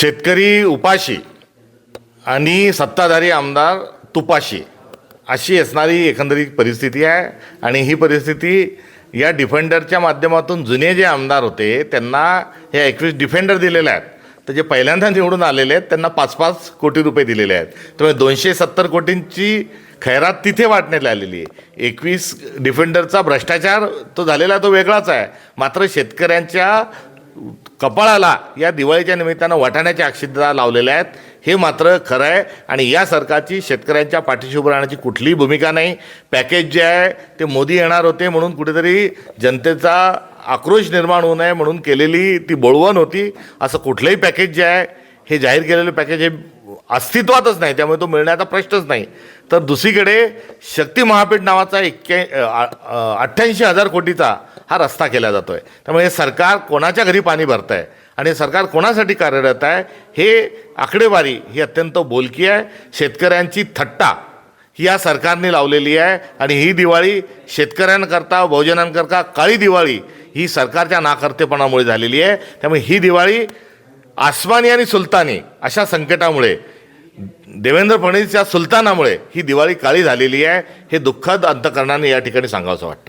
शेतकरी उपाशी आणि सत्ताधारी आमदार तुपाशी अशी असणारी एकंदरीत परिस्थिती आहे. आणि ही परिस्थिती या डिफेंडरच्या माध्यमातून जुने जे आमदार होते त्यांना हे एकवीस डिफेंडर दिलेले आहेत. तर जे पहिल्यांदा निवडून आलेले आहेत त्यांना पाच पाच कोटी रुपये दिलेले आहेत. त्यामुळे दोनशे सत्तर कोटींची खैरात तिथे वाटण्यात आलेली आहे. एकवीस डिफेंडरचा भ्रष्टाचार तो झालेला तो वेगळाच आहे. मात्र शेतकऱ्यांच्या कपाळाला या दिवाळीच्या निमित्तानं वाटाण्याच्या अक्षिदा लावलेल्या आहेत. हे मात्र खरं आहे आणि या सरकारची शेतकऱ्यांच्या पाठीशी उभं राहण्याची कुठलीही भूमिका नाही. पॅकेज जे आहे ते मोदी येणार होते म्हणून कुठेतरी जनतेचा आक्रोश निर्माण होऊ नये म्हणून केलेली ती बोळवण होती. असं कुठलंही पॅकेज जे आहे हे जाहीर केलेलं पॅकेज हे अस्तित्वातच नाही. त्यामुळे तो मिळण्याचा प्रश्नच नाही. तर दुसरीकडे शक्ती महापीठ नावाचा एक्क्या अठ्ठ्याऐंशी हजार कोटीचा हा रस्ता केला जातो आहे त्यामुळे हे सरकार कोणाच्या घरी पाणी भरतं आहे आणि सरकार कोणासाठी कार्यरत आहे हे आकडेवारी ही अत्यंत बोलकी आहे. शेतकऱ्यांची थट्टा ही या सरकारने लावलेली आहे आणि ही दिवाळी शेतकऱ्यांकरता बहुजनांकरता काळी दिवाळी ही सरकारच्या नाकर्तेपणामुळे झालेली आहे. त्यामुळे ही दिवाळी आसमानी आणि सुलतानी अशा संकटामुळे देवेंद्र फडणवीस या सुलतानामुळे ही दिवाळी काळी झालेली आहे. हे दुःखद अंतकरणाने या ठिकाणी सांगावंसं वाटतं.